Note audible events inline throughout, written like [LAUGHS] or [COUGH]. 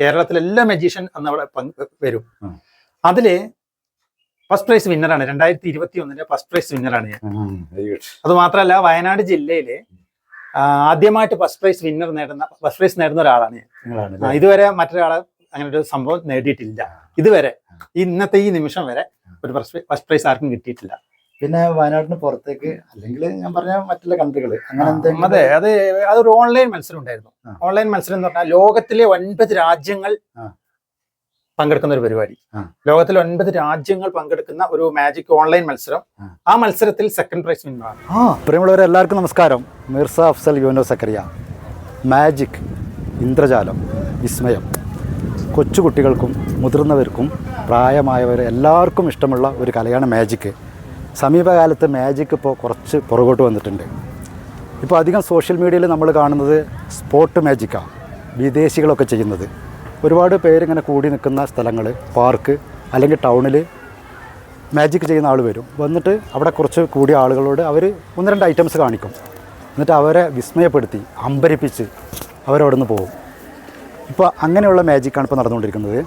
കേരളത്തിലെ എല്ലാ മജീഷ്യൻ അന്ന് അവിടെ വരും. അതിൽ ഫസ്റ്റ് പ്രൈസ് വിന്നറാണ് രണ്ടായിരത്തി ഇരുപത്തി ഒന്നിന്റെ ഫസ്റ്റ് പ്രൈസ് വിന്നറാണ് ഞാൻ. അത് മാത്രമല്ല വയനാട് ജില്ലയിലെ ആദ്യമായിട്ട് ഫസ്റ്റ് പ്രൈസ് വിന്നർ നേടുന്ന ഫസ്റ്റ് പ്രൈസ് നേടുന്ന ഒരാളാണ് ഞാൻ. ഇതുവരെ മറ്റൊരാളെ അങ്ങനെ ഒരു സംഭവം നേടിയിട്ടില്ല. ഇതുവരെ ഇന്നത്തെ ഈ നിമിഷം വരെ ഒരു ഫസ്റ്റ് പ്രൈസ് ആർക്കും കിട്ടിയിട്ടില്ല. പിന്നെ വയനാട്ടിന് പുറത്തേക്ക് അല്ലെങ്കിൽ ഞാൻ പറഞ്ഞ മറ്റുള്ള കൺട്രികൾ അങ്ങനെ എന്തെങ്കിലും അതെ അത് അതൊരു ഓൺലൈൻ മത്സരം ഉണ്ടായിരുന്നു. ഓൺലൈൻ മത്സരം എന്ന് പറഞ്ഞാൽ ലോകത്തിലെ ഒൻപത് രാജ്യങ്ങൾ. പങ്കെടുക്കുന്ന ഒരു പരിപാടി. ലോകത്തിലെ ഒൻപത് രാജ്യങ്ങൾ പങ്കെടുക്കുന്ന ഒരു മാജിക് ഓൺലൈൻ മത്സരം. ആ. മത്സരത്തിൽ സെക്കൻഡ് പ്രൈസ് വിന്നറാണ് പ്രിയമുള്ളവരെ എല്ലാവർക്കും നമസ്കാരം. മിർസ അഫ്സൽ യുനോ സക്കറിയ. മാജിക് ഇന്ദ്രജാലം വിസ്മയം. കൊച്ചുകുട്ടികൾക്കും മുതിർന്നവർക്കും പ്രായമായവർ എല്ലാവർക്കും ഇഷ്ടമുള്ള ഒരു കലയാണ് മാജിക് സമീപകാലത്ത് മാജിക് ഇപ്പോൾ കുറച്ച് പുറകോട്ട് വന്നിട്ടുണ്ട്. ഇപ്പോൾ അധികം സോഷ്യൽ മീഡിയയിൽ നമ്മൾ കാണുന്നത് സ്പോട്ട് മാജിക്കാണ് വിദേശികളൊക്കെ ചെയ്യുന്നത്. ഒരുപാട് പേരിങ്ങനെ കൂടി നിൽക്കുന്ന സ്ഥലങ്ങൾ പാർക്ക് അല്ലെങ്കിൽ ടൗണിൽ മാജിക് ചെയ്യുന്ന ആൾ വരും. വന്നിട്ട് അവിടെ കുറച്ച് കൂടിയ ആളുകളോട് അവർ ഒന്ന് രണ്ട് ഐറ്റംസ് കാണിക്കും. എന്നിട്ട് അവരെ വിസ്മയപ്പെടുത്തി അമ്പരിപ്പിച്ച് അവരവിടെ നിന്ന് പോകും. ഇപ്പോൾ അങ്ങനെയുള്ള മാജിക്കാണ് ഇപ്പോൾ നടന്നുകൊണ്ടിരിക്കുന്നത്.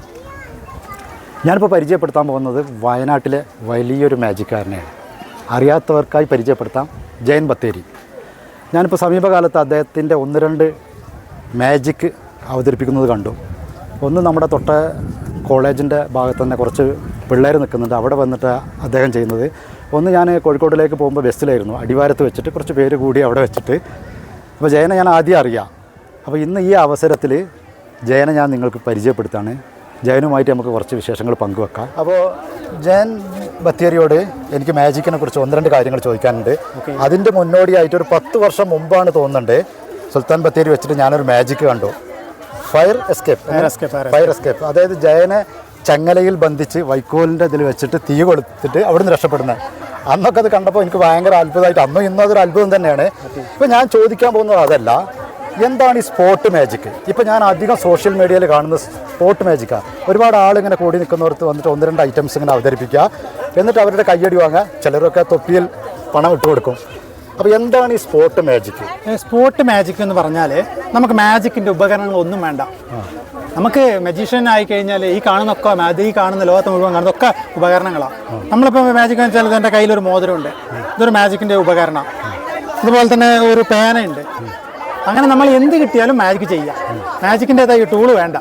ഞാനിപ്പോൾ പരിചയപ്പെടുത്താൻ പോകുന്നത് വയനാട്ടിലെ വലിയൊരു മാജിക്കാരനെയാണ് അറിയാത്തവർക്കായി പരിചയപ്പെടുത്താം ജയൻ ബത്തേരി. ഞാനിപ്പോൾ സമീപകാലത്ത് അദ്ദേഹത്തിന്റെ ഒന്ന് രണ്ട് മാജിക്ക് അവതരിപ്പിക്കുന്നത് കണ്ടു. ഒന്ന് നമ്മുടെ തൊട്ട കോളേജിന്റെ ഭാഗത്ത് തന്നെ കുറച്ച് പിള്ളേർ നിൽക്കുന്നുണ്ട്. അവിടെ വന്നിട്ട് അദ്ദേഹം ചെയ്യുന്നത് ഒന്ന് ഞാൻ കോഴിക്കോടിലേക്ക് പോകുമ്പോൾ ബസ്സിലായിരുന്നു. അടിവാരത്ത് വെച്ചിട്ട് കുറച്ച് പേര് കൂടി അവിടെ വെച്ചിട്ട്. അപ്പോൾ ജയനെ ഞാൻ ആദ്യം അറിയാം. അപ്പോൾ ഇന്ന് ഈ അവസരത്തിൽ ജയനെ ഞാൻ നിങ്ങൾക്ക് പരിചയപ്പെടുത്താണ്. ജയനുമായിട്ട് നമുക്ക് കുറച്ച് വിശേഷങ്ങൾ പങ്കുവെക്കാം. അപ്പോൾ ജയൻ ബത്തേരിയോട് എനിക്ക് മാജിക്കിനെ കുറിച്ച് ഒന്ന് രണ്ട് കാര്യങ്ങൾ ചോദിക്കാനുണ്ട്. അതിന്റെ മുന്നോടിയായിട്ട് ഒരു പത്ത് വർഷം മുമ്പാണ് തോന്നുന്നുണ്ട് സുൽത്താൻ ബത്തേരി വെച്ചിട്ട് ഞാനൊരു മാജിക്ക് കണ്ടു. ഫയർ എസ്കേപ്പ് ഫയർ എസ്കേപ്പ് അതായത് ജയനെ ചങ്ങലയിൽ ബന്ധിച്ച് വൈക്കോലിന്റെ ഇതിൽ വെച്ചിട്ട് തീ കൊളുത്തിട്ട് അവിടുന്ന് രക്ഷപ്പെടുന്നത്. അന്നൊക്കെ അത് കണ്ടപ്പോൾ എനിക്ക് ഭയങ്കര അത്ഭുതമായിട്ട് അന്നും ഇന്നും അതൊരു അത്ഭുതം തന്നെയാണ്. ഇപ്പം ഞാൻ ചോദിക്കാൻ പോകുന്നത് അതല്ല. എന്താണ് ഈ സ്പോട്ട് മാജിക് ഇപ്പം ഞാൻ അധികം സോഷ്യൽ മീഡിയയിൽ കാണുന്ന സ്പോട്ട് മാജിക്കാണ് ഒരുപാട് ആളിങ്ങനെ കൂടി നിൽക്കുന്നവർക്ക് വന്നിട്ട് ഒന്ന് രണ്ട് ഐറ്റംസ് ഇങ്ങനെ അവതരിപ്പിക്കുക. എന്നിട്ട് അവരുടെ കയ്യടി വാങ്ങുക. ചിലരൊക്കെ തൊപ്പിയിൽ പണം ഇട്ട് കൊടുക്കും. അപ്പോൾ എന്താണ് ഈ സ്പോട്ട് മാജിക് സ്പോട്ട് മാജിക് എന്ന് പറഞ്ഞാൽ നമുക്ക് മാജിക്കിന്റെ ഉപകരണങ്ങളൊന്നും വേണ്ട. നമുക്ക് മജീഷ്യൻ ആയി കഴിഞ്ഞാൽ ഈ കാണുന്നൊക്കെ മാജി ഈ കാണുന്ന ലോകത്ത് മുഴുവൻ കാണുന്നതൊക്കെ ഉപകരണങ്ങളാണ് നമ്മളിപ്പോൾ മാജിക് എന്ന് വെച്ചാൽ എന്റെ കയ്യിലൊരു മോതിരമുണ്ട്. ഇതൊരു മാജിക്കിന്റെ ഉപകരണം. അതുപോലെ തന്നെ ഒരു പേനയുണ്ട്. അങ്ങനെ നമ്മൾ എന്ത് കിട്ടിയാലും മാജിക് ചെയ്യാം. മാജിക്കിന്റെതായ ടൂൾ വേണ്ട.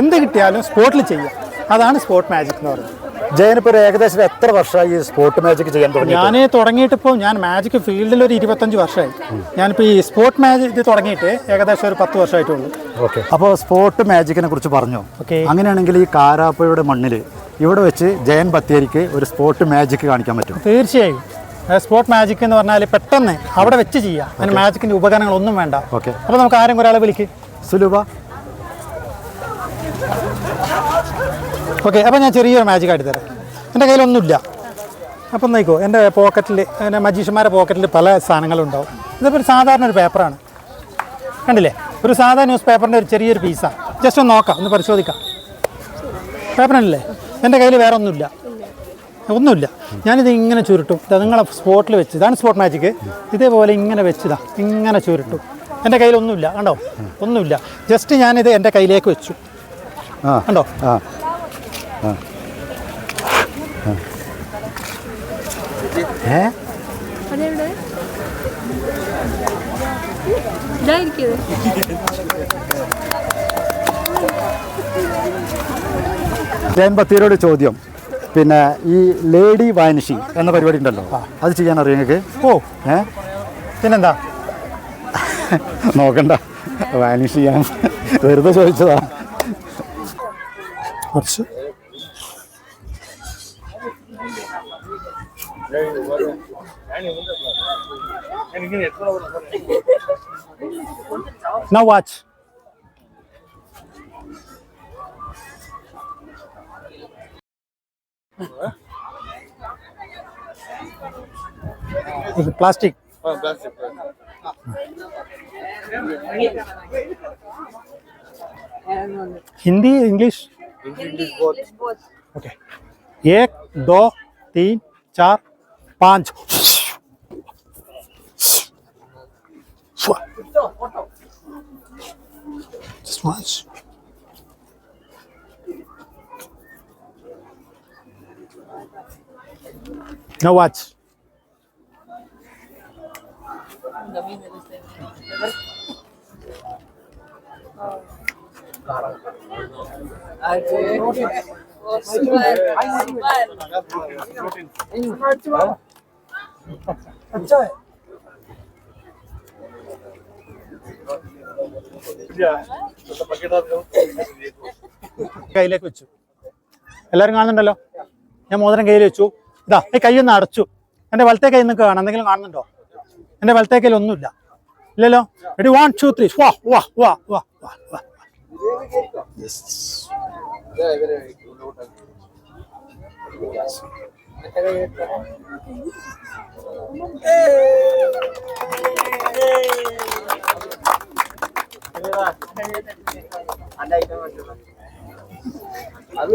എന്ത് കിട്ടിയാലും സ്പോട്ടിൽ ചെയ്യാം. അതാണ് സ്പോട്ട് മാജിക് എന്ന് പറയുന്നത്. ജയനിപ്പോൾ ഒരു ഏകദേശം എത്ര വർഷമായി ഈ സ്പോട്ട് മാജിക് ചെയ്യാൻ തുടങ്ങി ഞാൻ തുടങ്ങിയിട്ടിപ്പോൾ ഞാൻ മാജിക് ഫീൽഡിൽ ഒരു ഇരുപത്തഞ്ച് വർഷമായി. ഞാനിപ്പോൾ ഈ സ്പോർട്ട് മാജിക് ഇത് തുടങ്ങിയിട്ട് ഏകദേശം ഒരു പത്ത് വർഷമായിട്ടുള്ളൂ. ഓക്കെ. അപ്പോൾ സ്പോർട്ട് മാജിക്കിനെ കുറിച്ച് പറഞ്ഞു? ഓക്കെ. അങ്ങനെയാണെങ്കിൽ ഈ കാരാപ്പയുടെ മണ്ണിൽ ഇവിടെ വെച്ച് ജയൻ ബത്തേരിക്ക് ഒരു സ്പോർട്ട് മാജിക് കാണിക്കാൻ പറ്റും തീർച്ചയായും. സ്പോർട്ട് മാജിക് എന്ന് പറഞ്ഞാൽ പെട്ടെന്ന് അവിടെ വെച്ച് ചെയ്യാം അതിന് മാജിക്കിന്റെ ഉപകരണങ്ങളൊന്നും വേണ്ട. ഓക്കെ അപ്പോൾ നമുക്ക് ആരെങ്കിലും ഒരാളെ വിളിക്ക്. സുലുഭ ഓക്കെ അപ്പോൾ ഞാൻ ചെറിയൊരു മാജിക് ആയിട്ട് തരാം. എന്റെ കയ്യിലൊന്നുമില്ല. അപ്പം നോക്കോ എന്റെ പോക്കറ്റിൽ എന്റെ മജീഷ്യന്മാരുടെ പോക്കറ്റിൽ പല സാധനങ്ങളുണ്ടാവും. ഇതിപ്പോൾ ഒരു സാധാരണ ഒരു പേപ്പറാണ് കണ്ടില്ലേ? ഒരു സാധാരണ ന്യൂസ് പേപ്പറിന്റെ ഒരു ചെറിയൊരു പീസാണ് ജസ്റ്റ് ഒന്ന് നോക്കാം ഒന്ന് പരിശോധിക്കാം. പേപ്പറല്ലേ എന്റെ കയ്യിൽ വേറെ ഒന്നുമില്ല ഒന്നുമില്ല. ഞാനിത് ഇങ്ങനെ ചുരുട്ടും. ഇതാ നിങ്ങളെ സ്പോട്ടിൽ വെച്ച്. ഇതാണ് സ്പോട്ട് മാജിക്ക് ഇതേപോലെ ഇങ്ങനെ വെച്ചതാ. ഇങ്ങനെ ചുരുട്ടും. എന്റെ കയ്യിലൊന്നുമില്ല കണ്ടോ? ഒന്നുമില്ല. ജസ്റ്റ് ഞാനിത് എന്റെ കയ്യിലേക്ക് വെച്ചു. ആ. കണ്ടോ. ഏ? ബത്തേരിയോട് ചോദ്യം. പിന്നെ ഈ ലേഡി വാനിഷി എന്ന പരിപാടി ഉണ്ടല്ലോ. അത് ചെയ്യാൻ അറിയാം നിങ്ങൾക്ക്? ഓ. ഏ? പിന്നെന്താ? [LAUGHS] നോക്കണ്ട. വാനിഷ് ചെയ്യാൻ വെറുതെ ചോദിച്ചതാ. കുറച്ച്. Now watch. Plastic Hindi English okay एक दो तीन चार पाँच। Just. നോ വാച്ച് കയ്യിലേക്ക് വെച്ചു. എല്ലാവരും കാണുന്നുണ്ടല്ലോ? ഞാൻ മോതിരം കയ്യിൽ വെച്ചു. ഇതാ ഈ കൈ ഒന്ന് അടച്ചു. എന്റെ വലത്തെ കൈ നിങ്ങൾക്ക് കാണാം. എന്തെങ്കിലും കാണുന്നുണ്ടോ? എന്റെ വലത്തെ കയ്യിൽ ഒന്നുമില്ല. ഇല്ലല്ലോ? റെഡി വൺ ടു ത്രീ വാ വാ വാ വാ വാ വാ. ಅದು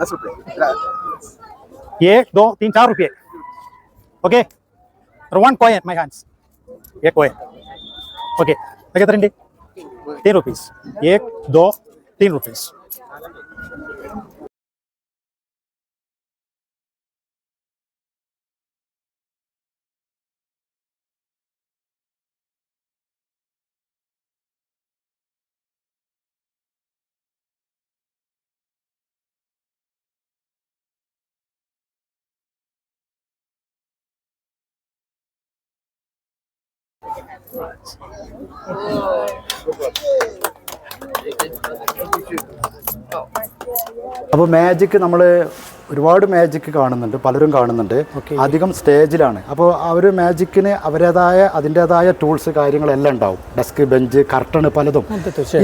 दस रुपये एक दो तीन चार रुपये। Okay one coin my hands a coin okay తగ్గతారండి తీన్ రూపీస్ ఏక్ దో తీన్ రూపీస్ അപ്പോൾ മാജിക് നമ്മൾ ഒരുപാട് മാജിക് കാണുന്നുണ്ട് പലരും കാണുന്നുണ്ട്. അധികം സ്റ്റേജിലാണ്. അപ്പോൾ അവർ മാജിക്കിന് അവരേതായ അതിന്റെതായ ടൂൾസ് കാര്യങ്ങളെല്ലാം ഉണ്ടാവും. ഡെസ്ക് ബെഞ്ച് കർട്ടൺ പലതും.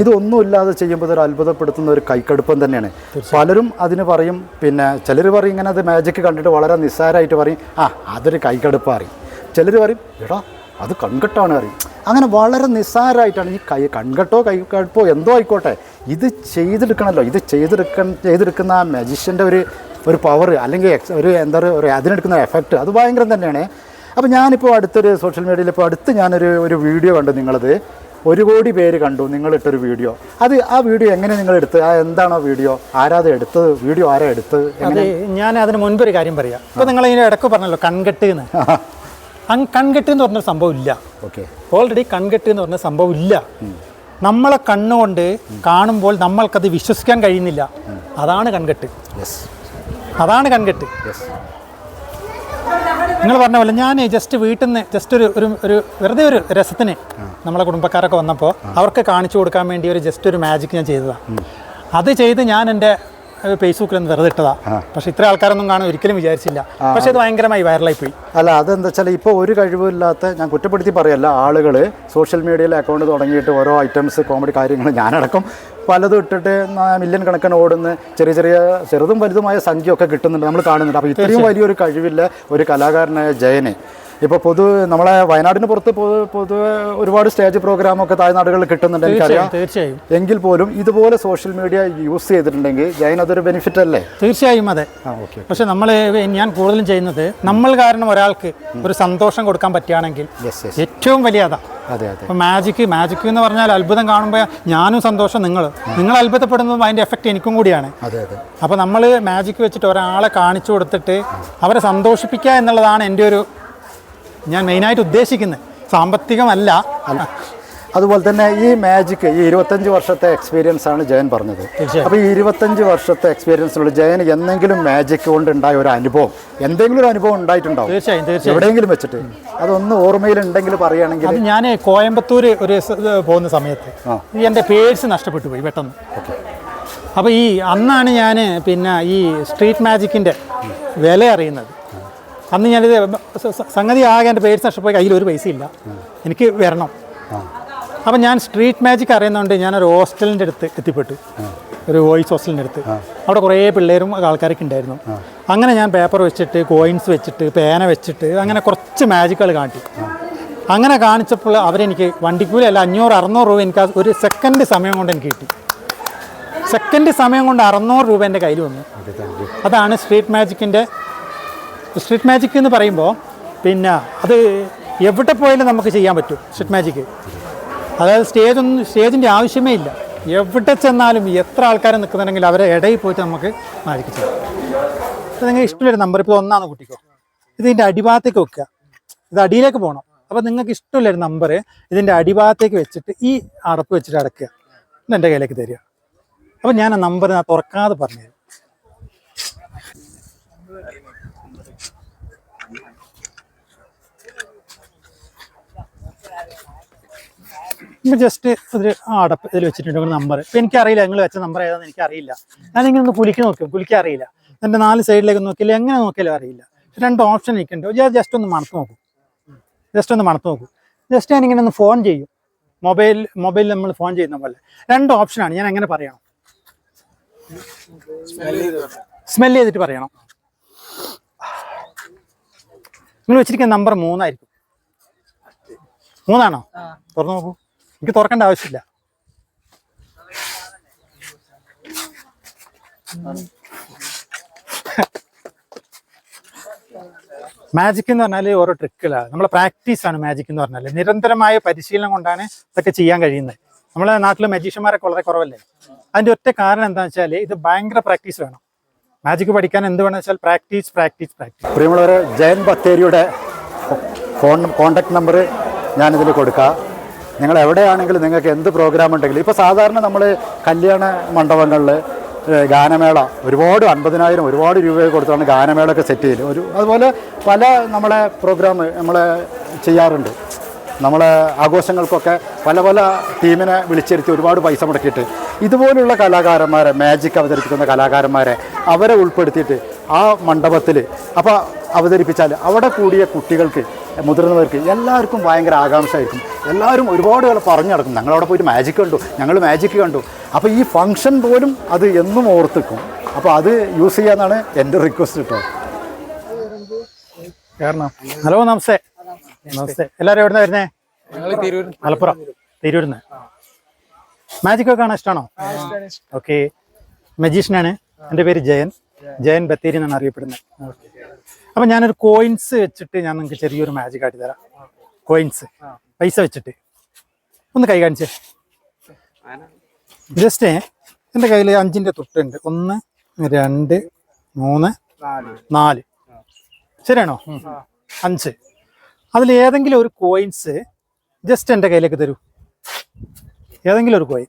ഇതൊന്നും ഇല്ലാതെ ചെയ്യുമ്പോൾ ഒരു അത്ഭുതപ്പെടുത്തുന്ന ഒരു കൈക്കടുപ്പം തന്നെയാണ്. പലരും അതിന് പറയും പിന്നെ ചിലർ പറയും ഇങ്ങനെ അത് മാജിക് കണ്ടിട്ട് വളരെ നിസ്സാരമായിട്ട് പറയും ആ അതൊരു കൈക്കടുപ്പ് അറിയും ചിലർ പറയും എടാ അത് കൺകെട്ടാണ് അറിയും. അങ്ങനെ വളരെ നിസ്സാരമായിട്ടാണ് ഈ കൈ കൺകെട്ടോ കൈക്കടുപ്പോ എന്തോ ആയിക്കോട്ടെ. ഇത് ചെയ്തെടുക്കണമല്ലോ ഇത് ചെയ്തെടുക്ക ചെയ്തെടുക്കുന്ന ആ മജിഷ്യന്റെ ഒരു ഒരു പവർ അല്ലെങ്കിൽ എക്സ് ഒരു എന്താ പറയുക ഒരു അതിനെടുക്കുന്ന എഫക്റ്റ് അത് ഭയങ്കരം തന്നെയാണ്. അപ്പോൾ ഞാനിപ്പോൾ അടുത്തൊരു സോഷ്യൽ മീഡിയയിൽ ഇപ്പോൾ അടുത്ത് ഞാനൊരു ഒരു വീഡിയോ കണ്ടു നിങ്ങളത്. ഒരു കോടി പേര് കണ്ടു നിങ്ങളിട്ടൊരു വീഡിയോ അത് ആ വീഡിയോ എങ്ങനെ നിങ്ങൾ എടുത്ത് ആ എന്താണോ വീഡിയോ ആരാധ അത് എടുത്തത്? വീഡിയോ ആരാ എടുത്തത്? ഞാൻ അതിന് മുൻപൊരു ഒരു കാര്യം പറയാം. അപ്പോൾ നിങ്ങൾ ഇടയ്ക്ക് പറഞ്ഞല്ലോ കൺകെട്ട് എന്ന് കൺകെട്ട് എന്ന് പറഞ്ഞ സംഭവം ഇല്ല. ഓക്കെ. ഓൾറെഡി കൺകെട്ട് എന്ന് പറഞ്ഞ സംഭവം ഇല്ല. നമ്മളെ കണ്ണുകൊണ്ട് കാണുമ്പോൾ നമ്മൾക്കത് വിശ്വസിക്കാൻ കഴിയുന്നില്ല. അതാണ് കൺകെട്ട്. യെസ് അതാണ് കൺകെട്ട്. യെസ് നിങ്ങൾ പറഞ്ഞ പോലെ ഞാൻ ജസ്റ്റ് വീട്ടിൽ നിന്ന് ജസ്റ്റ് ഒരു ഒരു ഒരു വെറുതെ ഒരു രസത്തിന് നമ്മളെ കുടുംബക്കാരൊക്കെ വന്നപ്പോൾ അവർക്ക് കാണിച്ചു കൊടുക്കാൻ വേണ്ടി ഒരു ജസ്റ്റ് ഒരു മാജിക് ഞാൻ ചെയ്തതാണ് അത് ചെയ്ത് ഞാൻ എന്റെ ഫേസ്ബുക്കിൽ ഒന്ന് വെറുതെ ഇട്ടതാ. പക്ഷെ ഇത്ര ആൾക്കാരൊന്നും കാണാൻ ഒരിക്കലും വിചാരിച്ചില്ല. പക്ഷെ അത്. ഭയങ്കരമായി വൈറലായി പോയി അല്ല അതെന്താ വെച്ചാൽ ഇപ്പോൾ ഒരു കഴിവില്ലാത്ത ഞാൻ കുറ്റപ്പെടുത്തി പറയല്ല ആളുകൾ സോഷ്യൽ മീഡിയയിൽ അക്കൗണ്ട് തുടങ്ങിയിട്ട് ഓരോ ഐറ്റംസ് കോമഡി കാര്യങ്ങൾ ഞാനടക്കം പലതും ഇട്ടിട്ട് മില്യൺ കണക്കിന് ഓടുന്ന ചെറിയ ചെറിയ ചെറുതും വലുതുമായ സംഖ്യയൊക്കെ കിട്ടുന്നുണ്ട് നമ്മൾ കാണുന്നുണ്ട്. അപ്പോൾ ഇത്രയും വലിയൊരു കഴിവില്ല ഒരു കലാകാരനായ ജയനെ. ഇപ്പോൾ പൊതു നമ്മളെ വയനാടിന് പുറത്ത് പൊതു- പൊതുവെ ഒരുപാട് സ്റ്റേജ് പ്രോഗ്രാമൊക്കെ താഴ്നാടുകളിൽ കിട്ടുന്നുണ്ട് എനിക്കറിയാം. തീർച്ചയായും എങ്കിൽ പോലും ഇതുപോലെ സോഷ്യൽ മീഡിയ യൂസ് ചെയ്തിട്ടുണ്ടെങ്കിൽ ജയൻ അതൊരു ബെനിഫിറ്റ് അല്ലേ? തീർച്ചയായും അതെ. ഓക്കെ പക്ഷെ നമ്മൾ ഞാൻ കൂടുതലും ചെയ്യുന്നത് നമ്മൾ കാരണം ഒരാൾക്ക് ഒരു സന്തോഷം കൊടുക്കാൻ പറ്റുകയാണെങ്കിൽ ഏറ്റവും വലിയ അതാ. അതെ അതെ. അപ്പോൾ മാജിക് മാജിക് എന്ന് പറഞ്ഞാൽ അത്ഭുതം കാണുമ്പോൾ ഞാനും സന്തോഷം നിങ്ങൾ നിങ്ങൾ അത്ഭുതപ്പെടുന്നതും അതിന്റെ എഫക്റ്റ് എനിക്കും കൂടിയാണ്. അതെ അതെ. അപ്പോൾ നമ്മൾ മാജിക് വെച്ചിട്ട് ഒരാളെ കാണിച്ചു കൊടുത്തിട്ട് അവരെ സന്തോഷിപ്പിക്കുക എന്നുള്ളതാണ് എന്റെ ഒരു ഞാൻ മെയിനായിട്ട് ഉദ്ദേശിക്കുന്നത് സാമ്പത്തികമല്ല. അതുപോലെ തന്നെ ഈ മാജിക് ഈ ഇരുപത്തഞ്ച് വർഷത്തെ എക്സ്പീരിയൻസ് ആണ് ജയൻ പറഞ്ഞത്. അപ്പോൾ ഈ ഇരുപത്തഞ്ച് വർഷത്തെ എക്സ്പീരിയൻസിലുള്ള ജയൻ എന്തെങ്കിലും മാജിക് കൊണ്ട് ഉണ്ടായ ഒരു അനുഭവം എന്തെങ്കിലും ഒരു അനുഭവം ഉണ്ടായിട്ടുണ്ടാവും? തീർച്ചയായും എവിടെയെങ്കിലും വെച്ചിട്ട്. അതൊന്ന് ഓർമ്മയിൽ ഉണ്ടെങ്കിൽ പറയുകയാണെങ്കിൽ ഞാൻ കോയമ്പത്തൂർ ഒരു പോകുന്ന സമയത്ത്. എന്റെ പേഴ്സ് നഷ്ടപ്പെട്ടു പോയി പെട്ടെന്ന്. അപ്പോൾ ഈ അന്നാണ് ഞാൻ പിന്നെ ഈ സ്ട്രീറ്റ് മാജിക്കിന്റെ വില അറിയുന്നത്. അന്ന് ഞാനിത് സംഗതി ആകെ എന്റെ പേര് നഷ്ടപ്പോയി കയ്യിൽ ഒരു പൈസ ഇല്ല എനിക്ക് വരണം. അപ്പം ഞാൻ സ്ട്രീറ്റ് മാജിക് അറിയുന്നതുകൊണ്ട് ഞാനൊരു ഹോസ്റ്റലിന്റെ അടുത്ത് എത്തിപ്പെട്ടു. ഒരു വോയിസ് ഹോസ്റ്റലിന്റെ അടുത്ത്. അവിടെ കുറേ പിള്ളേരും ആൾക്കാരൊക്കെ ഉണ്ടായിരുന്നു. അങ്ങനെ ഞാൻ പേപ്പർ വെച്ചിട്ട് കോയിൻസ് വെച്ചിട്ട് പേന വെച്ചിട്ട് അങ്ങനെ കുറച്ച് മാജിക്കുകൾ കാണിച്ചു അങ്ങനെ കാണിച്ചപ്പോൾ അവരെനിക്ക് വണ്ടിക്കൂലി അല്ല അഞ്ഞൂറ് അറുന്നൂറ് രൂപ എനിക്ക് ഒരു സെക്കൻഡ് സമയം കൊണ്ട് എനിക്ക് കിട്ടി. സെക്കൻഡ് സമയം കൊണ്ട് അറുന്നൂറ് രൂപ എന്റെ കയ്യിൽ വന്നു. അതാണ് സ്ട്രീറ്റ് മാജിക്കിന്റെ സ്ട്രീറ്റ് മാജിക് എന്ന് പറയുമ്പോൾ പിന്നെ അത് എവിടെ പോയാലും നമുക്ക് ചെയ്യാൻ പറ്റും സ്ട്രീറ്റ് മാജിക് അതായത് സ്റ്റേജ് ഒന്നും സ്റ്റേജിന്റെ ആവശ്യമേ ഇല്ല. എവിടെ ചെന്നാലും എത്ര ആൾക്കാർ നിൽക്കുന്നുണ്ടെങ്കിൽ അവരെ ഇടയിൽ പോയിട്ട് നമുക്ക് മാജിക് ചെയ്യാം. അപ്പോൾ നിങ്ങൾക്ക് ഇഷ്ടമുള്ളൊരു നമ്പർ ഇപ്പോൾ ഒന്നാണ് കുട്ടിക്കോ. ഇതിന്റെ അടിഭാഗത്തേക്ക് വെക്കുക. ഇത് അടിയിലേക്ക് പോകണം അപ്പോൾ നിങ്ങൾക്ക് ഇഷ്ടമുള്ളൊരു നമ്പർ ഇതിന്റെ അടിഭാഗത്തേക്ക് വെച്ചിട്ട് ഈ അടപ്പ് വെച്ചിട്ട് അടക്കുക. എന്റെ കയ്യിലേക്ക് തരിക. അപ്പോൾ ഞാൻ ആ നമ്പർ തുറക്കാതെ പറഞ്ഞു ജസ്റ്റ് ഒരു അടപ്പ് ഇതിൽ വെച്ചിട്ടുണ്ട് നമ്പർ ഇപ്പം എനിക്കറിയില്ല നിങ്ങൾ വെച്ച നമ്പർ ഏതാണെന്ന് എനിക്കറിയില്ല. ഞാനിങ്ങനെ ഒന്ന് പുലിക്ക് നോക്കും പുലിക്ക് അറിയില്ല. എന്റെ നാല് സൈഡിലേക്ക് നോക്കിയില്ല എങ്ങനെ നോക്കിയാലും അറിയില്ല. രണ്ട് ഓപ്ഷൻ എനിക്കുണ്ട്. ഞാൻ ജസ്റ്റ് ഒന്ന് മണത്ത് നോക്കും. ജസ്റ്റ് ഒന്ന് മണത്ത് നോക്കും. ജസ്റ്റ് ഞാനിങ്ങനെ ഒന്ന് ഫോൺ ചെയ്യും. മൊബൈൽ മൊബൈലിൽ നമ്മൾ ഫോൺ ചെയ്യുന്ന പോലെ. രണ്ട് ഓപ്ഷനാണ് ഞാൻ എങ്ങനെ പറയണം? സ്മെൽ ചെയ്തിട്ട് പറയണം. നിങ്ങൾ വെച്ചിരിക്കുന്ന നമ്പർ മൂന്നായിരിക്കും. മൂന്നാണോ? തുറന്നു നോക്കൂ. എനിക്ക് തുറക്കേണ്ട ആവശ്യമില്ല. മാജിക് എന്ന് പറഞ്ഞാൽ ഓരോ ട്രിക്കുകളാണ് നമ്മളെ പ്രാക്ടീസ് ആണ് മാജിക് എന്ന് പറഞ്ഞാൽ നിരന്തരമായ പരിശീലനം കൊണ്ടാണ് ഇതൊക്കെ ചെയ്യാൻ കഴിയുന്നത്. നമ്മളെ നാട്ടിൽ മജീഷ്യന്മാരൊക്കെ വളരെ കുറവല്ലേ? അതിന്റെ ഒറ്റ കാരണം എന്താണെന്ന് വെച്ചാൽ ഇത് ഭയങ്കര പ്രാക്ടീസ് വേണം. മാജിക് പഠിക്കാൻ എന്ത് വേണമെന്ന് വെച്ചാൽ പ്രാക്ടീസ് പ്രാക്ടീസ് പ്രാക്ടീസ്. പ്രിയമുള്ളവരെ ജയൻ ബത്തേരിയുടെ ഫോൺ കോണ്ടാക്ട് നമ്പർ ഞാനിതിൽ കൊടുക്കാം. നിങ്ങൾ എവിടെയാണെങ്കിലും നിങ്ങൾക്ക് എന്ത് പ്രോഗ്രാം ഉണ്ടെങ്കിലും ഇപ്പോൾ സാധാരണ നമ്മൾ കല്യാണ മണ്ഡപങ്ങളിൽ ഗാനമേള ഒരുപാട് അൻപതിനായിരം ഒരുപാട് രൂപ കൊടുത്താണ് ഗാനമേള ഒക്കെ സെറ്റ് ചെയ്യൽ ഒരു അതുപോലെ പല നമ്മളെ പ്രോഗ്രാം നമ്മൾ ചെയ്യാറുണ്ട്. നമ്മളെ ആഘോഷങ്ങൾക്കൊക്കെ പല പല ടീമിനെ വിളിച്ചിരുത്തി ഒരുപാട് പൈസ മുടക്കിയിട്ട് ഇതുപോലുള്ള കലാകാരന്മാരെ മാജിക് അവതരിപ്പിക്കുന്ന കലാകാരന്മാരെ അവരെ ഉൾപ്പെടുത്തിയിട്ട് ആ മണ്ഡപത്തിൽ അപ്പോൾ അവതരിപ്പിച്ചാൽ അവിടെ കൂടിയ കുട്ടികൾക്ക് മുതിർന്നവർക്ക് എല്ലാവർക്കും ഭയങ്കര ആകാംക്ഷയായിരിക്കും. എല്ലാവരും ഒരുപാട് കാലം പറഞ്ഞു നടക്കും ഞങ്ങളവിടെ പോയിട്ട് മാജിക് കണ്ടു ഞങ്ങൾ മാജിക് കണ്ടു. അപ്പോൾ ഈ ഫംഗ്ഷൻ പോലും അത് എന്നും ഓർത്തിക്കും. അപ്പോൾ അത് യൂസ് ചെയ്യാന്നാണ് എന്റെ റിക്വസ്റ്റ് കേട്ടോ കാരണം ഹലോ നമസ്തേ. നമസ്തേ. എല്ലാവരും എവിടെ വരുന്നേ? മലപ്പുറം. തിരൂരിന്ന്. മാജിക് ഒക്കെ കാണാൻ ഇഷ്ടമാണോ ഓക്കെ മജീഷ്യനാണ് എന്റെ പേര് ജയൻ. ജയൻ ബത്തേരി എന്നാണ് അറിയപ്പെടുന്നത്. അപ്പം ഞാനൊരു കോയിൻസ് വെച്ചിട്ട് ഞാൻ നിങ്ങൾക്ക് ചെറിയൊരു മാജിക് ആട്ടി തരാം. കോയിൻസ് പൈസ വെച്ചിട്ട്. ഒന്ന് കൈ കാണിച്ചേ. ജസ്റ്റ് എന്റെ കയ്യിൽ അഞ്ചിന്റെ തൊട്ടുണ്ട്. ഒന്ന് രണ്ട് മൂന്ന് നാല്. ശരിയാണോ? അഞ്ച്. അതിൽ ഏതെങ്കിലും ഒരു കോയിൻസ് ജസ്റ്റ് എന്റെ കയ്യിലേക്ക് തരൂ. ഏതെങ്കിലും ഒരു കോയിൻ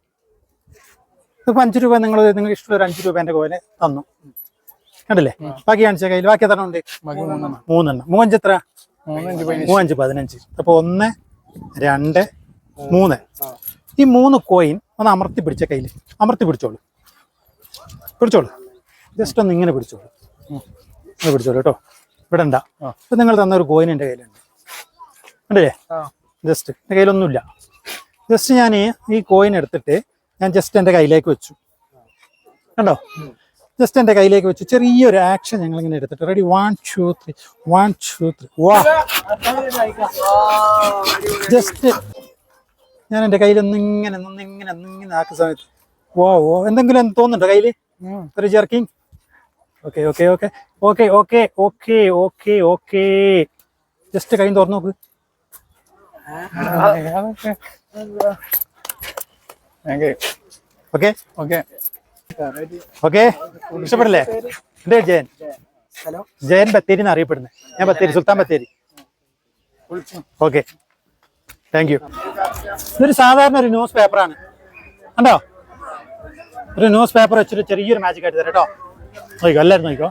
ഇപ്പം അഞ്ച് രൂപ നിങ്ങൾ നിങ്ങൾക്ക് ഇഷ്ടമുള്ള ഒരു അഞ്ച് രൂപ എന്റെ കോയിന് തന്നു. കണ്ടില്ലേ? ബാക്കി കാണിച്ച കയ്യിൽ ബാക്കി എത്ര ഉണ്ട്? മൂന്നെണ്ണം. മൂവഞ്ച് എത്ര? മൂവഞ്ച് പതിനഞ്ച്. അപ്പോൾ ഒന്ന് രണ്ട് മൂന്ന്. ഈ മൂന്ന് കോയിൻ ഒന്ന് അമർത്തി പിടിച്ച കയ്യിൽ അമർത്തി പിടിച്ചോളൂ. പിടിച്ചോളൂ. ജസ്റ്റ് ഒന്ന് ഇങ്ങനെ പിടിച്ചോളൂ. പിടിച്ചോളൂ കേട്ടോ. ഇവിടെ ഉണ്ടാ ഇപ്പം നിങ്ങൾ തന്ന ഒരു കോയിൻ എന്റെ കയ്യിലുണ്ട്. കണ്ടില്ലേ ജസ്റ്റ് എന്റെ കയ്യിലൊന്നുമില്ല. ജസ്റ്റ് ഞാൻ ഈ കോയിൻ എടുത്തിട്ട് ഞാൻ ജസ്റ്റ് എന്റെ കയ്യിലേക്ക് വെച്ചു. കണ്ടോ? ജസ്റ്റ് എന്റെ കയ്യിലേക്ക് വെച്ചു. ചെറിയൊരു ആക്ഷൻ ഞങ്ങൾ ഇങ്ങനെ എടുത്തിട്ട്. Ready one two three one two three വാ ജസ്റ്റ് ഞാൻ എന്റെ കയ്യിൽ ഇങ്ങനെ ഒന്ന് ഇങ്ങനെ ഒന്ന് ഇങ്ങനെ ആക്കുന്ന സമയത്ത്. ഓ ഓ എന്തെങ്കിലും എന്ന് തോന്നുന്നുണ്ടോ കയ്യിൽ ഒരു jerking okay okay okay okay okay okay okay okay just കൈ തുറന്നു നോക്ക്. ഓക്കെ? ഓക്കെ. ഓക്കെ? ഇഷ്ടപ്പെടില്ലേ എന്റെ ജയൻ? ജയൻ ബത്തേരി എന്ന് അറിയപ്പെടുന്നത് ഞാൻ Bathery Sulthan Bathery. Okay. Thank you ഇതൊരു സാധാരണ ഒരു ന്യൂസ് പേപ്പറാണ്. കണ്ടോ? ഒരു ന്യൂസ് പേപ്പർ വെച്ചൊരു ചെറിയൊരു മാജിക് ആയിട്ട് തരാം കേട്ടോ. നോക്കിക്കോ എല്ലാവരും നോക്കിക്കോ.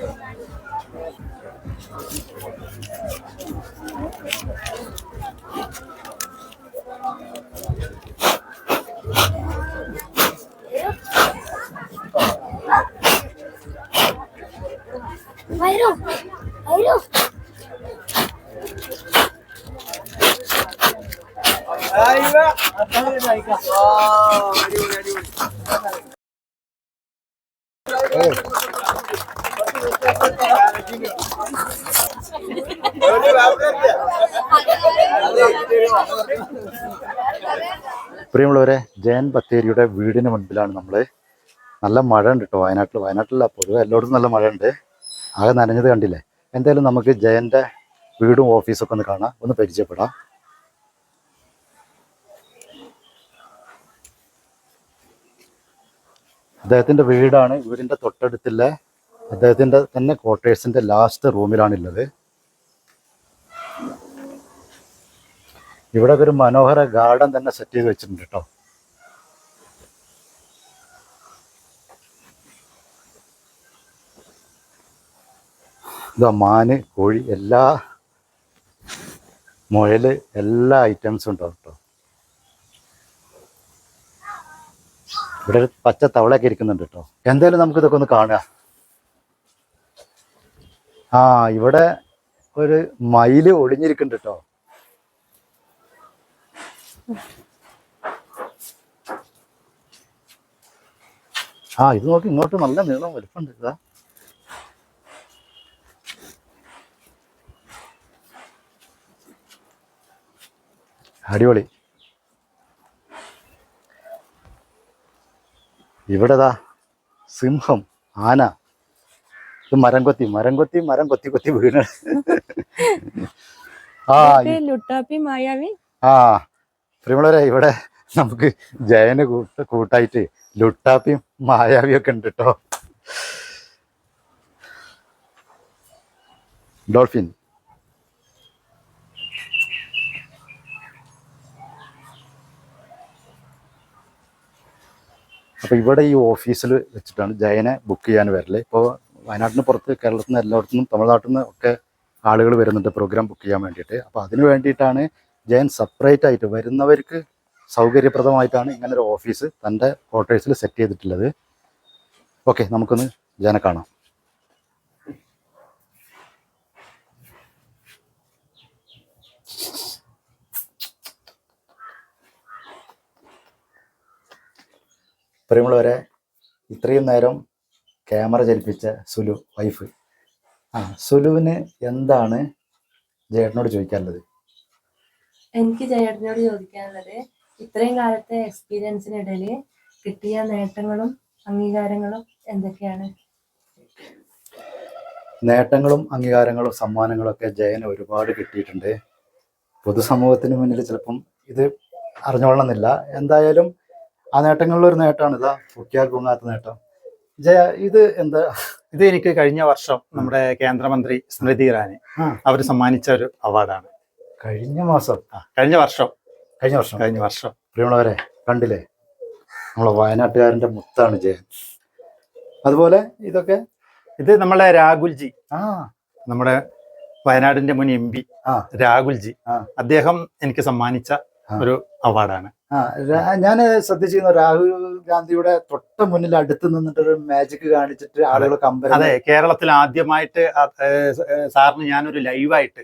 പ്രിയമുള്ളവരെ ജയൻ ബത്തേരിയുടെ വീടിന് മുൻപിലാണ് നമ്മൾ നല്ല മഴ ഉണ്ട് കേട്ടോ വയനാട്ടിൽ വയനാട്ടിലല്ല പൊതുവെ എല്ലായിടത്തും നല്ല മഴ ഉണ്ട് ആകെ നനഞ്ഞത് കണ്ടില്ലേ? എന്തായാലും നമുക്ക് ജയന്റെ വീടും ഓഫീസൊക്കെ ഒന്ന് കാണാം. ഒന്ന് പരിചയപ്പെടാം. അദ്ദേഹത്തിന്റെ വീടാണ് വീടിന്റെ തൊട്ടടുത്തുള്ള അദ്ദേഹത്തിന്റെ തന്നെ ക്വാർട്ടേഴ്സിന്റെ ലാസ്റ്റ് റൂമിലാണുള്ളത് ഇവിടെ ഒരു മനോഹര ഗാർഡൻ തന്നെ സെറ്റ് ചെയ്ത് വെച്ചിട്ടുണ്ട് കേട്ടോ. ഇതാ മാന് കോഴി എല്ലാ മുയൽ എല്ലാ ഐറ്റംസും ഉണ്ടാവും കേട്ടോ. ഇവിടെ ഒരു പച്ച തവളയൊക്കെ ഇരിക്കുന്നുണ്ട് കേട്ടോ. എന്തായാലും നമുക്ക് ഇതൊക്കെ ഒന്ന് കാണുക ആ ഇവിടെ ഒരു മയിൽ ഒളിഞ്ഞിരിക്കുന്നുണ്ട് കേട്ടോ. ആ ഇത് നോക്കി ഇങ്ങോട്ട് നല്ല നീളം വലിപ്പുണ്ട് ഇതാ. അടിപൊളി. ഇവിടെതാ സിംഹം ആന ഇത് മരം കൊത്തി മരം കൊത്തി മരം കൊത്തി കൊത്തി വീണ്. [LAUGHS] ആ ലുട്ടാപ്പി മായാവി? ആ പ്രിയമുള്ളവരെ ഇവിടെ നമുക്ക് ജയന് കൂട്ട് കൂട്ടായിട്ട് ലുട്ടാപ്പിയും മായാവിയും ഒക്കെ ഉണ്ട് കേട്ടോ ഡോൾഫിൻ. അപ്പൊ ഇവിടെ ഈ ഓഫീസിൽ വെച്ചിട്ടാണ് ജയനെ ബുക്ക് ചെയ്യാൻ വരൽ. ഇപ്പോൾ വയനാട്ടിന് പുറത്ത് കേരളത്തിൽ നിന്ന് എല്ലായിടത്തുനിന്നും തമിഴ്നാട്ടിൽ നിന്ന് ഒക്കെ ആളുകൾ വരുന്നുണ്ട് പ്രോഗ്രാം ബുക്ക് ചെയ്യാൻ വേണ്ടിയിട്ട്. അപ്പോൾ അതിന് വേണ്ടിയിട്ടാണ് ജയൻ സെപ്പറേറ്റ് ആയിട്ട് വരുന്നവർക്ക് സൗകര്യപ്രദമായിട്ടാണ് ഇങ്ങനെ ഒരു ഓഫീസ് തന്റെ ക്വാർട്ടേഴ്സിൽ സെറ്റ് ചെയ്തിട്ടുള്ളത്. ഓക്കെ നമുക്കൊന്ന് ജയനെ കാണാം. പ്രിയമുള്ളവരെ ഇത്രയും നേരം ക്യാമറ ചലിപ്പിച്ച സുലു വൈഫ് ആ സുലുവിന് എന്താണ് ജേട്ടനോട് ചോദിക്കാനുള്ളത്? എനിക്ക് ജയേട്ടനോട് ചോദിക്കാനുള്ളത് ഇത്രയും കാലത്തെ എക്സ്പീരിയൻസിനിടയിൽ കിട്ടിയ നേട്ടങ്ങളും അംഗീകാരങ്ങളും എന്തൊക്കെയാണ്? നേട്ടങ്ങളും അംഗീകാരങ്ങളും സമ്മാനങ്ങളും ഒക്കെ ജയന് ഒരുപാട് കിട്ടിയിട്ടുണ്ട്. പൊതുസമൂഹത്തിന് മുന്നിൽ ചിലപ്പം ഇത് അറിഞ്ഞോളണമെന്നില്ല. എന്തായാലും ആ നേട്ടങ്ങളിൽ ഒരു നേട്ടമാണ് ഇതാ പൊക്കിയാൽ പൊങ്ങാത്ത നേട്ടം. ജയ ഇത് എന്താ ഇത് എനിക്ക് കഴിഞ്ഞ വർഷം നമ്മുടെ കേന്ദ്രമന്ത്രി സ്മൃതി ഇറാനി അവർ സമ്മാനിച്ച ഒരു അവാർഡാണ്. കഴിഞ്ഞ മാസം. കഴിഞ്ഞ വർഷം. കഴിഞ്ഞ വർഷം. കഴിഞ്ഞ വർഷം. പ്രിയമുള്ളവരെ കണ്ടില്ലേ? നമ്മളെ വയനാട്ടുകാരന്റെ മുത്താണ് ജയൻ അതുപോലെ ഇതൊക്കെ? ഇത് നമ്മളെ രാഹുൽജി. ആ. നമ്മുടെ വയനാടിന്റെ മുൻ എം പി ആ. രാഹുൽജി. ആ. അദ്ദേഹം എനിക്ക് സമ്മാനിച്ച. ഒരു അവാർഡാണ്. ഞാൻ ശ്രദ്ധിച്ചിരുന്നു രാഹുൽ ഗാന്ധിയുടെ തൊട്ട മുന്നിൽ അടുത്ത് നിന്നിട്ടൊരു മാജിക് കാണിച്ചിട്ട് ആളുകൾ കമ്പനി അതെ കേരളത്തിൽ ആദ്യമായിട്ട് സാറിന് ഞാനൊരു ലൈവായിട്ട്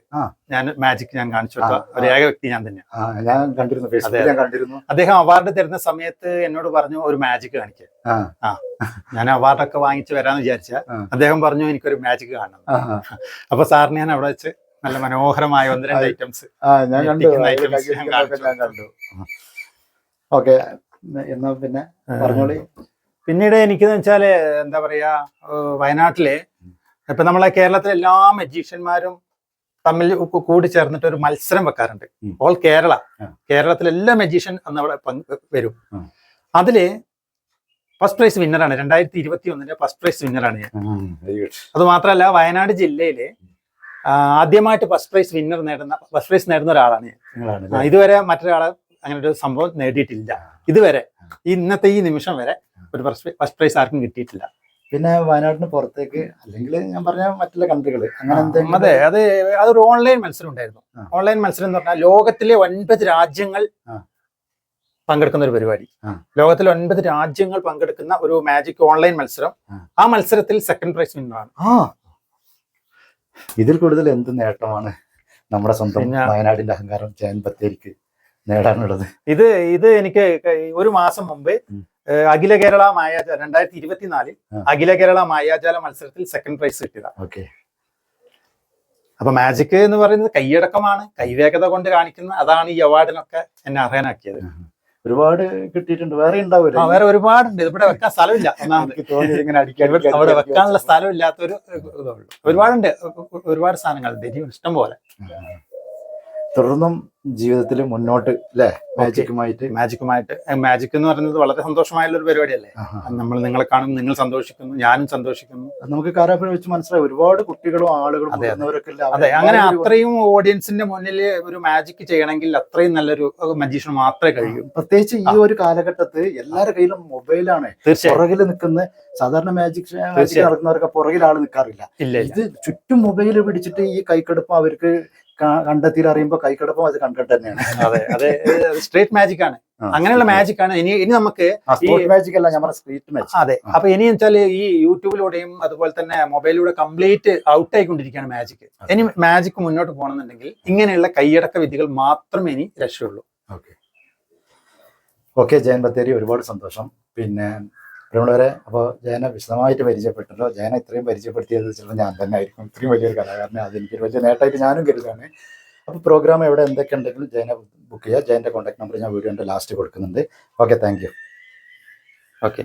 ഞാൻ മാജിക് ഞാൻ കാണിച്ചു ഒരു ഏക വ്യക്തി ഞാൻ തന്നെ ഞാൻ കണ്ടിരുന്നു കണ്ടിരുന്നു. അദ്ദേഹം അവാർഡ് തരുന്ന സമയത്ത് എന്നോട് പറഞ്ഞു ഒരു മാജിക് കാണിക്കാൻ ആ. ഞാൻ അവാർഡൊക്കെ വാങ്ങിച്ച് വരാന്ന് വിചാരിച്ച അദ്ദേഹം പറഞ്ഞു എനിക്കൊരു മാജിക് കാണണം. അപ്പൊ സാറിന് ഞാൻ അവിടെ വെച്ച് നല്ല മനോഹരമായ ഒന്ന് രണ്ട് ഐറ്റംസ് ആ ഞാൻ കണ്ടു. ഞാൻ കണ്ടു. ഓക്കെ. എന്നാ പിന്നെ പറഞ്ഞോളി. പിന്നീട് എനിക്കെന്ന് വെച്ചാൽ എന്താ പറയാ വയനാട്ടിലെ ഇപ്പൊ നമ്മളെ കേരളത്തിലെ എല്ലാ മജീഷ്യന്മാരും തമ്മിൽ കൂടി ചേർന്നിട്ട് ഒരു മത്സരം വെക്കാറുണ്ട്. ഓൾ കേരള. കേരളത്തിലെ എല്ലാ മജീഷ്യൻ അന്ന് അവിടെ വരും. അതിൽ ഫസ്റ്റ് പ്രൈസ് വിന്നറാണ് രണ്ടായിരത്തി ഇരുപത്തി ഒന്നിന്റെ ഫസ്റ്റ് പ്രൈസ് വിന്നറാണ് ഞാൻ. അത് മാത്രമല്ല വയനാട് ജില്ലയിലെ ആദ്യമായിട്ട് ഫസ്റ്റ് പ്രൈസ് വിന്നർ നേടുന്ന ഫസ്റ്റ് പ്രൈസ് നേടുന്ന ഒരാളാണ് ഞാൻ. ഇതുവരെ മറ്റൊരാളെ അങ്ങനെ ഒരു സംഭവം നേടിയിട്ടില്ല. ഇതുവരെ ഇന്നത്തെ ഈ നിമിഷം വരെ ഒരു ഫസ്റ്റ് പ്രൈസ് ആർക്കും കിട്ടിയിട്ടില്ല. പിന്നെ വയനാട്ടിന് പുറത്തേക്ക് അല്ലെങ്കിൽ ഞാൻ പറഞ്ഞ മറ്റുള്ള കൺട്രികൾ അങ്ങനെ അതെ അത് അതൊരു ഓൺലൈൻ മത്സരം ഉണ്ടായിരുന്നു. ഓൺലൈൻ മത്സരം എന്ന് പറഞ്ഞാൽ ലോകത്തിലെ ഒൻപത് രാജ്യങ്ങൾ. പങ്കെടുക്കുന്ന ഒരു പരിപാടി. ലോകത്തിലെ ഒൻപത് രാജ്യങ്ങൾ പങ്കെടുക്കുന്ന ഒരു മാജിക് ഓൺലൈൻ മത്സരം. ആ. മത്സരത്തിൽ സെക്കൻഡ് പ്രൈസ് വിന്നറാണ് ഇതിൽ കൂടുതൽ എന്ത് നേട്ടമാണ് നമ്മുടെ സ്വന്തം വയനാടിന്റെ അഹങ്കാരം ജയൻ ബത്തേരിക്ക് നേടാനുള്ളത്? ഇത് ഇത് എനിക്ക് ഒരു മാസം മുമ്പ്. അഖില കേരള മായാജാല രണ്ടായിരത്തി ഇരുപത്തിനാലിൽ. അഖില കേരള മായാജാല മത്സരത്തിൽ സെക്കൻഡ് പ്രൈസ് കിട്ടിയതാണ് ഓക്കെ. അപ്പൊ മാജിക് എന്ന് പറയുന്നത് കൈയടക്കമാണ് കൈവേഗത കൊണ്ട് കാണിക്കുന്ന അതാണ് ഈ അവാർഡിനൊക്കെ എന്നെ അർഹനാക്കിയത്. ഒരുപാട് കിട്ടിയിട്ടുണ്ട്. വേറെ ഉണ്ടാവില്ല വേറെ ഒരുപാടുണ്ട്. ഇവിടെ വെക്കാൻ സ്ഥലമില്ല. ഇങ്ങനെ അടിക്കാൻ അവിടെ വെക്കാനുള്ള സ്ഥലമില്ലാത്ത ഒരു ഇതുള്ളൂ. ഒരുപാടുണ്ട്. ഒരുപാട് സാധനങ്ങൾ ഇഷ്ടം പോലെ തുടർന്നും ജീവിതത്തിൽ മുന്നോട്ട് അല്ലേ മാജിക്കുമായിട്ട് മാജിക്കുമായിട്ട് മാജിക് എന്ന് പറയുന്നത് വളരെ സന്തോഷമായുള്ള ഒരു പരിപാടിയല്ലേ. നമ്മൾ നിങ്ങളെ കാണും നിങ്ങൾ സന്തോഷിക്കുന്നു ഞാനും സന്തോഷിക്കുന്നു. നമുക്ക് കാരാപ്പുഴ വെച്ച് മനസ്സിലായി. ഒരുപാട് കുട്ടികളും ആളുകളും അതെ, അങ്ങനെ അത്രയും ഓഡിയൻസിന്റെ മുന്നിൽ ഒരു മാജിക് ചെയ്യണമെങ്കിൽ അത്രയും നല്ലൊരു മജീഷ്യൻ മാത്രമേ കഴിയൂ. പ്രത്യേകിച്ച് ഈ ഒരു കാലഘട്ടത്ത് എല്ലാവരുടെ കയ്യിലും മൊബൈലാണ് പുറകിൽ നിൽക്കുന്ന സാധാരണ മാജിക്. നടക്കുന്നവരൊക്കെ പുറകിൽ ആൾ നിൽക്കാറില്ല ഇത് ചുറ്റും മൊബൈൽ പിടിച്ചിട്ട് ഈ കൈക്കെടുപ്പ് അവർക്ക് കണ്ടെത്തി അറിയുമ്പോൾ കൈക്കടപ്പം അത് കണ്ടിട്ട് തന്നെയാണ്. അതെ അതെ സ്ട്രേറ്റ് മാജിക് ആണ്. അങ്ങനെയുള്ള മാജിക് ആണ്. ഇനി ഇനി നമുക്ക് മാജിക് അല്ല നമ്മുടെ സ്ട്രീറ്റ് മാജിക് അതെ അപ്പൊ ഇനി വെച്ചാൽ ഈ യൂട്യൂബിലൂടെയും അതുപോലെ തന്നെ മൊബൈലിലൂടെ കംപ്ലീറ്റ് ഔട്ട് ആയിക്കൊണ്ടിരിക്കുകയാണ് മാജിക് ഇനി മാജിക് മുന്നോട്ട് പോകണമെന്നുണ്ടെങ്കിൽ ഇങ്ങനെയുള്ള കൈയടക്ക വിധികൾ മാത്രമേ ഇനി രക്ഷയുള്ളൂ. ഓക്കെ ഓക്കെ ജയൻ ബത്തേരി ഒരുപാട് സന്തോഷം. പിന്നെ പ്രിയമുള്ളവരെ അപ്പോൾ ജയനെ വിശദമായിട്ട് പരിചയപ്പെട്ടല്ലോ ജയനെ ഇത്രയും പരിചയപ്പെടുത്തിയത് ചിലപ്പോൾ ഞാൻ തന്നെ ആയിരിക്കും. ഇത്രയും വലിയൊരു കലാകാരനെ അതെനിക്ക് വലിയ നേട്ടമായിട്ട് ഞാനും കരുതാണ് അപ്പോൾ പ്രോഗ്രാം എവിടെ എന്തൊക്കെ ഉണ്ടെങ്കിലും ജയനെ ബുക്ക് ചെയ്യുക ജയന്റെ കോൺടാക്ട് നമ്പർ ഞാൻ വീഡിയോന്റെ ലാസ്റ്റ് കൊടുക്കുന്നുണ്ട്. Okay thank you okay